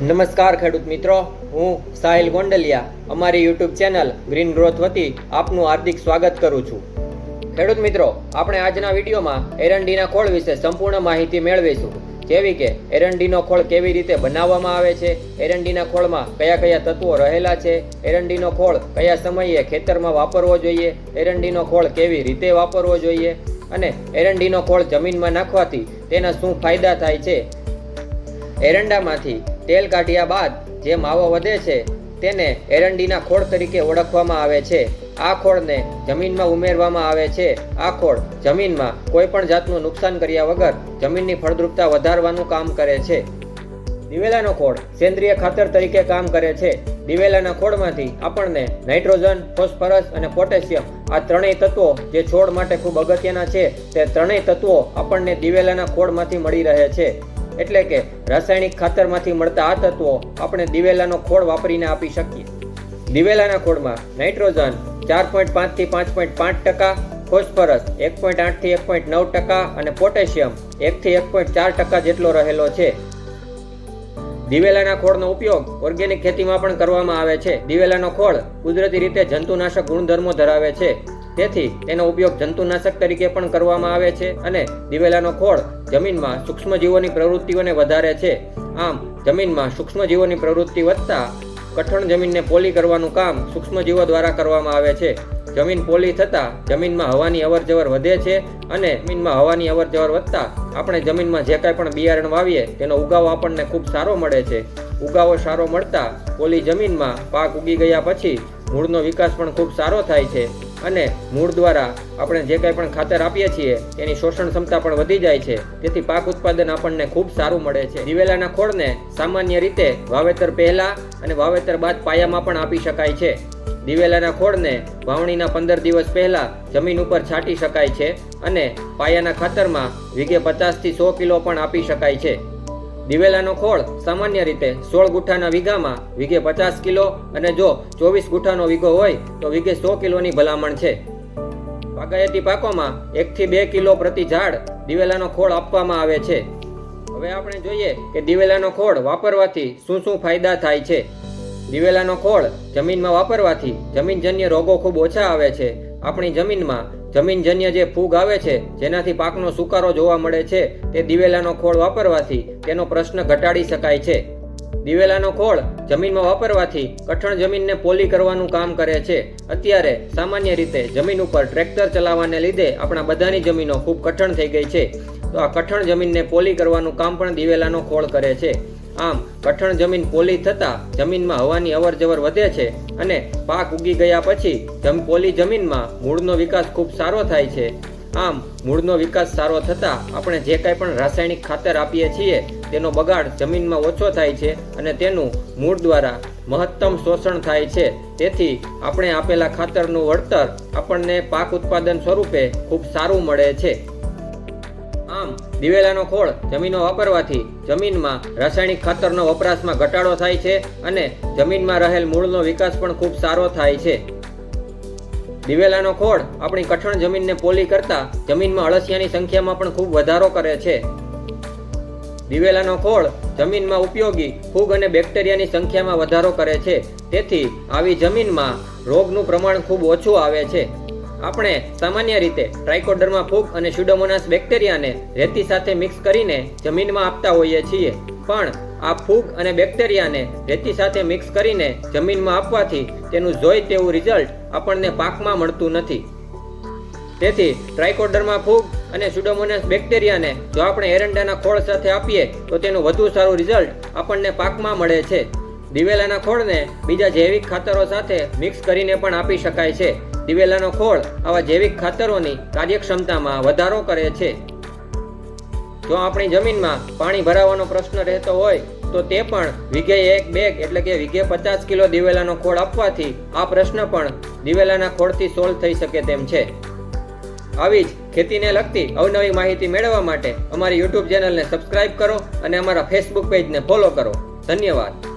નમસ્કાર ખેડૂત મિત્રો, હું સાહિલ ગોંડલિયા. અમારી યુટ્યુબ ચેનલ ગ્રીન ગ્રોથ વતી આપનું હાર્દિક સ્વાગત કરું છું. ખેડૂત મિત્રો, આપણે આજના વિડીયોમાં એરંડીના ખોળ વિશે સંપૂર્ણ માહિતી મેળવીશું. જેવી કે, એરંડીનો ખોળ કેવી રીતે બનાવવામાં આવે છે, એરંડીના ખોળમાં કયા કયા તત્વો રહેલા છે, એરંડીનો ખોળ કયા સમયે ખેતરમાં વાપરવો જોઈએ, એરંડીનો ખોળ કેવી રીતે વાપરવો જોઈએ, અને એરંડીનો ખોળ જમીનમાં નાખવાથી તેના શું ફાયદા થાય છે. એરંડામાંથી તેલ કાઢ્યા બાદ જે માવો વધે છે, તેને એરંડીના ખોળ તરીકે ઓળખવામાં આવે છે. આ ખોળને જમીનમાં ઉમેરવામાં આવે છે. આ ખોળ જમીનમાં કોઈ પણ જાતનું નુકસાન કર્યા વગર જમીનની ફળદ્રુપતા વધારવાનું કામ કરે છે. દિવેલાનો ખોળ સેન્દ્રિય ખાતર તરીકે કામ કરે છે. દિવેલાના ખોળમાંથી આપણને નાઇટ્રોજન, ફોસ્ફરસ અને પોટેશિયમ આ ત્રણેય તત્વો જે છોડ માટે ખૂબ અગત્યના છે, તે ત્રણેય તત્વો આપણને દિવેલાના ખોળમાંથી મળી રહે છે. એટલે કે રાસાયણિક ખાતરમાંથી મળતા આ તત્વો આપણે દિવેલાનો ખોળ વાપરીને આપી શકીએ. દિવેલાના ખોળમાં નાઇટ્રોજન ચાર પોઈન્ટ પાંચથી પાંચ પોઈન્ટ પાંચ ટકા, ફોસ્ફરસ એક પોઈન્ટ આઠથી એક પોઈન્ટ નવ ટકા અને પોટેશિયમ એકથી એક પોઈન્ટ ચાર ટકા જેટલો રહેલો છે. દિવેલાના ખોળનો ઉપયોગ ઓર્ગેનિક ખેતીમાં પણ કરવામાં આવે છે. દિવેલાનો ખોળ કુદરતી રીતે જંતુનાશક ગુણધર્મો ધરાવે છે. તેથી તેનો ઉપયોગ જંતુનાશક તરીકે પણ કરવામાં આવે છે અને દિવેલાનો ખોળ જમીનમાં સૂક્ષ્મજીવોની પ્રવૃત્તિઓને વધારે છે. આમ, જમીનમાં સૂક્ષ્મજીવોની પ્રવૃત્તિ વધતા કઠણ જમીનને પોલી કરવાનું કામ સૂક્ષ્મજીવો દ્વારા કરવામાં આવે છે. જમીન પોલી થતાં જમીનમાં હવાની અવરજવર વધે છે અને જમીનમાં હવાની અવરજવર વધતા આપણે જમીનમાં જે કાંઈ પણ બિયારણ વાવીએ તેનો ઉગાવ આપણને ખૂબ સારો મળે છે. ઉગાવો સારો મળતા પોલી જમીનમાં પાક ઉગી ગયા પછી મૂળનો વિકાસ પણ ખૂબ સારો થાય છે. અને મૂળ દ્વારા આપણે જે કંઈ પણ ખાતર આપીએ છીએ તેની શોષણ ક્ષમતા પણ વધી જાય છે. તેથી પાક ઉત્પાદન આપણને ખૂબ સારું મળે છે. દિવેલાના ખોળને સામાન્ય રીતે વાવેતર પહેલા અને વાવેતર બાદ પાયામાં પણ આપી શકાય છે. દિવેલાના ખોળને વાવણીના પંદર દિવસ પહેલા જમીન ઉપર છાંટી શકાય છે અને પાયાના ખાતરમાં વીઘે પચાસથી સો કિલો પણ આપી શકાય છે. દિવેલાનો ખોળ સામાન્ય રીતે સોળ ગુઠાના વીઘામાં વીઘે પચાસ કિલો અને જો ચોવીસ ગુઠાનો વીઘો હોય, તો વીઘે સો કિલોની ભલામણ છે. બાગાયતી પાકોમાં એકથી બે કિલો પ્રતિ ઝાડ દિવેલાનો ખોળ આપવામાં આવે છે. હવે આપણે જોઈએ કે દિવેલાનો ખોળ વાપરવાથી શું શું ફાયદા થાય છે. દિવેલાનો ખોળ જમીનમાં વાપરવાથી જમીનજન્ય રોગો ખૂબ ઓછા આવે છે. આપણી જમીનમાં જમીનજન્ય જે ફૂગ આવે છે, જેનાથી પાકનો સુકારો જોવા મળે છે, તે દિવેલાનો ખોળ વાપરવાથી તેનો પ્રશ્ન ઘટાડી શકાય છે. દિવેલાનો ખોળ જમીનમાં વાપરવાથી કઠણ જમીનને પોલી કરવાનું કામ કરે છે. અત્યારે સામાન્ય રીતે જમીન ઉપર ટ્રેક્ટર ચલાવવાને લીધે આપણા બધાની જમીનો ખૂબ કઠણ થઈ ગઈ છે. તો આ કઠણ જમીનને પોલી કરવાનું કામ પણ દિવેલાનો ખોળ કરે છે. આમ કઠણ જમીન પોલી થતાં જમીનમાં હવાની અવરજવર વધે છે અને પાક ઉગી ગયા પછી પોલી જમીનમાં મૂળનો વિકાસ ખૂબ સારો થાય છે. આમ મૂળનો વિકાસ સારો થતાં આપણે જે કાંઈ પણ રાસાયણિક ખાતર આપીએ છીએ તેનો બગાડ જમીનમાં ઓછો થાય છે અને તેનું મૂળ દ્વારા મહત્તમ શોષણ થાય છે. તેથી આપણે આપેલા ખાતરનું વળતર આપણને પાક ઉત્પાદન સ્વરૂપે ખૂબ સારું મળે છે. આમ દિવેલાનો ખોળ જમીનો વાપરવાથી જમીનમાં રાસાયણિક ખાતરનો વપરાશમાં ઘટાડો થાય છે અને જમીનમાં રહેલ મૂળનો વિકાસ પણ ખૂબ સારો થાય છે. દિવેલાનો ખોળ આપણી કઠણ જમીનને પોલી કરતા જમીનમાં અળસિયાની સંખ્યામાં પણ ખૂબ વધારો કરે છે. દિવેલાનો ખોળ જમીનમાં ઉપયોગી ફૂગ અને બેક્ટેરિયાની સંખ્યામાં વધારો કરે છે. તેથી આવી જમીનમાં રોગનું પ્રમાણ ખૂબ ઓછું આવે છે. આપણે સામાન્ય રીતે ટ્રાઇકોડર્મા ફૂગ અને સ્યુડોમોનાસ બેક્ટેરિયાને રેતી સાથે મિક્સ કરીને જમીનમાં આપતા હોઈએ છીએ. પણ આ ફૂગ અને બેક્ટેરિયાને રેતી સાથે મિક્સ કરીને જમીનમાં આપવાથી તેનું જોઈ તેવું રિઝલ્ટ આપણને પાકમાં મળતું નથી. તેથી ટ્રાઇકોડર્મા ફૂગ અને સ્યુડોમોનાસ બેક્ટેરિયાને જો આપણે એરંડાના ખોળ સાથે આપીએ, તો તેનું વધુ સારું રિઝલ્ટ આપણને પાકમાં મળે છે. દિવેલાના ખોળને બીજા જૈવિક ખાતરો સાથે મિક્સ કરીને પણ આપી શકાય છે. દિવેલાનો ખોળ આવા જૈવિક ખાતરોની કાર્યક્ષમતામાં વધારો કરે છે. જો આપણી જમીનમાં પાણી ભરાવાનો પ્રશ્ન રહેતો હોય, તો તે પણ વીઘે એક બેગ એટલે કે વીઘે પચાસ કિલો દિવેલાનો ખોળ આપવાથી આ પ્રશ્ન પણ દિવેલાના ખોળથી સોલ્વ થઈ શકે તેમ છે. આવી જ ખેતીને લગતી અવનવી માહિતી મેળવવા માટે અમારી યુટ્યુબ ચેનલને સબસ્ક્રાઇબ કરો અને અમારા ફેસબુક પેજને ફોલો કરો. ધન્યવાદ.